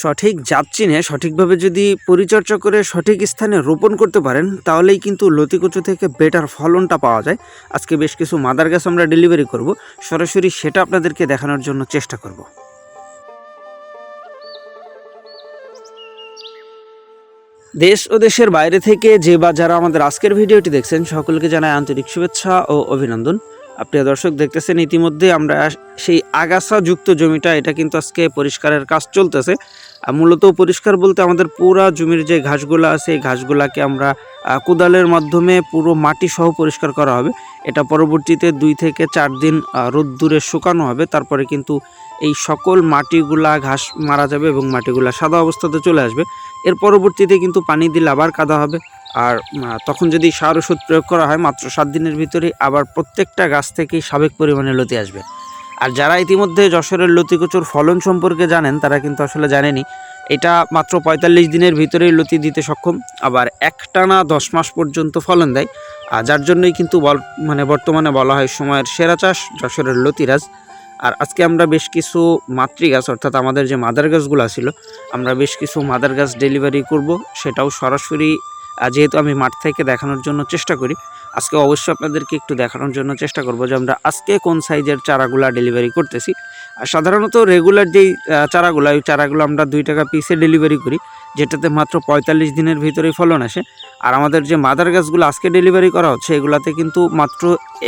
সঠিক জাত চিনে সঠিকভাবে যদি পরিচর্যা করে সঠিক স্থানে রোপণ করতে পারেন, তাহলেই কিন্তু লতিকুচু থেকে বেটার ফলনটা পাওয়া যায়। আজকে বেশ কিছু মাদার গাছ আমরা ডেলিভারি করব। সরাসরি সেটা আপনাদেরকে দেখানোর জন্য চেষ্টা করব। দেশ ও দেশের বাইরে থেকে যে বা যারা আমাদের আজকের ভিডিওটি দেখছেন, সকলকে জানায় আন্তরিক শুভেচ্ছা ও অভিনন্দন। প্রিয় দর্শক, দেখতেছেন ইতিমধ্যে আমরা সেই আগাছা যুক্ত জমিটা, এটা কিন্তু আজকে পরিষ্কারের কাজ চলতেছে। মূলত পরিষ্কার বলতে আমাদের পুরা জমির যে ঘাসগুলো আছে, এই ঘাসগুলাকে আমরা কোদালের মাধ্যমে পুরো মাটি সহ পরিষ্কার করা হবে। এটা পরবর্তীতে দুই থেকে চার দিন রোদ্দুরে শুকানো হবে। তারপরে কিন্তু এই সকল মাটিগুলা, ঘাস মারা যাবে এবং মাটিগুলা সাদা অবস্থাতে চলে আসবে। এর পরবর্তীতে কিন্তু পানি দিলে আবার কাদা হবে। আর তখন যদি সার ওষুধ প্রয়োগ করা হয়, মাত্র সাত দিনের ভিতরে আবার প্রত্যেকটা গাছ থেকেই সাবেক পরিমাণে লতি আসবে। আর যারা ইতিমধ্যে যশোরের লতিকচুর ফলন সম্পর্কে জানেন, তারা কিন্তু আসলে জানেনি। এটা মাত্র পঁয়তাল্লিশ দিনের ভিতরেই লতি দিতে সক্ষম, আবার একটানা দশ মাস পর্যন্ত ফলন দেয়। আর যার জন্যই কিন্তু বল মানে বর্তমানে বলা হয় সময়ের সেরা চাষ যশোরের লতিরাজ। আর আজকে আমরা বেশ কিছু মাতৃ গাছ, অর্থাৎ আমাদের যে মাদার গাছগুলো ছিল, আমরা বেশ কিছু মাদার গাছ ডেলিভারি করব। সেটাও সরাসরি যেহেতু আমি মাঠ থেকে দেখানোর জন্য চেষ্টা করি, আজকে অবশ্যই আপনাদেরকে একটু দেখানোর জন্য চেষ্টা করব যে আমরা আজকে কোন সাইজের চারাগুলা ডেলিভারি করতেছি। আর সাধারণত রেগুলার যেই চারাগুলো, ওই চারাগুলো আমরা দুই টাকা পিসে ডেলিভারি করি, যেটাতে মাত্র পঁয়তাল্লিশ দিনের ভিতরেই ফলন আসে। আর আমাদের যে মাদার গাছগুলো আজকে ডেলিভারি করা হচ্ছে, এগুলাতে কিন্তু মাত্র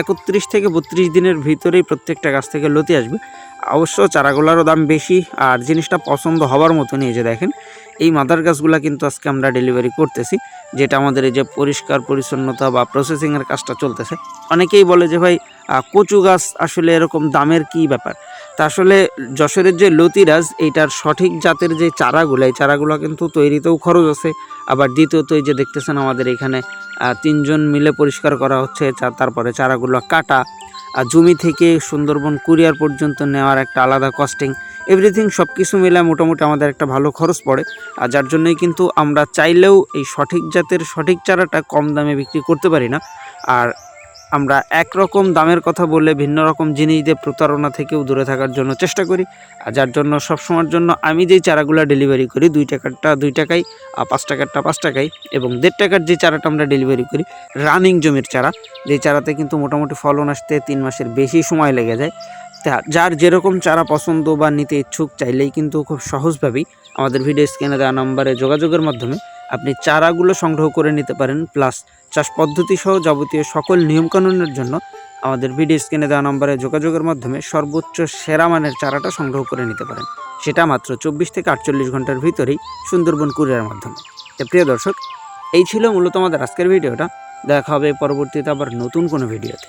একত্রিশ থেকে বত্রিশ দিনের ভিতরেই প্রত্যেকটা গাছ থেকে লতি আসবে। অবশ্য চারাগুলোরও দাম বেশি, আর জিনিসটা পছন্দ হওয়ার মতনই এই যে দেখেন এই মাদার গাছগুলো কিন্তু আজকে আমরা ডেলিভারি করতেছি, যেটা আমাদের এই যে পরিষ্কার পরিচ্ছন্নতা বা প্রসেসিংয়ের কাজটা চলতেছে। অনেকেই বলে যে ভাই কচু গাছ আসলে এরকম দামের কি ব্যাপার? তা আসলে যশোরের যে লতিরাজ, এইটার সঠিক জাতের যে চারাগুলো, এই চারাগুলো কিন্তু তৈরিতেও খরচ আছে। আবার দ্বিতীয়ত এই যে দেখতেছেন আমাদের এখানে তিনজন মিলে পরিষ্কার করা হচ্ছে তারপরে চারাগুলো কাটা। আর জমি থেকে সুন্দরবন কুরিয়ার পর্যন্ত নেওয়ার একটা আলাদা কস্টিং এভরিথিং সব কিছু মিলে মোটামুটি আমাদের একটা ভালো খরচ পড়ে। আর যার জন্যই কিন্তু আমরা চাইলেও এই সঠিক জাতের সঠিক চারাটা কম দামে বিক্রি করতে পারি না। আর আমরা একরকম দামের কথা বলে ভিন্ন রকম জিনিস দিয়ে প্রতারণা থেকেও দূরে থাকার জন্য চেষ্টা করি। আর যার জন্য সবসময়ের জন্য আমি যেই চারাগুলো ডেলিভারি করি, দুই টাকারটা দুই টাকাই আর পাঁচ টাকারটা পাঁচ টাকাই এবং দেড় টাকার যে চারাটা আমরা ডেলিভারি করি রানিং জমির চারা, যেই চারাতে কিন্তু মোটামুটি ফলন আসতে তিন মাসের বেশি সময় লেগে যায়। যার যেরকম চারা পছন্দ বা নিতে ইচ্ছুক চাইলেই কিন্তু খুব সহজভাবেই আমাদের ভিডিও স্ক্রিনে দেওয়া নম্বরে যোগাযোগের মাধ্যমে আপনি চারাগুলো সংগ্রহ করে নিতে পারেন, প্লাস চাষ পদ্ধতি সহ যাবতীয় সকল নিয়মকানুনের জন্য আমাদের ভিডিও স্ক্রিনে দেওয়া নম্বরে যোগাযোগের মাধ্যমে সর্বোচ্চ সেরা মানের চারাটা সংগ্রহ করে নিতে পারেন। সেটা মাত্র চব্বিশ থেকে আটচল্লিশ ঘণ্টার ভিতরেই সুন্দরবন কুরিয়ার মাধ্যমে। তো প্রিয় দর্শক, এই ছিল মূলত আমাদের আজকের ভিডিওটা। দেখা হবে পরবর্তীতে আবার নতুন কোনো ভিডিওতে।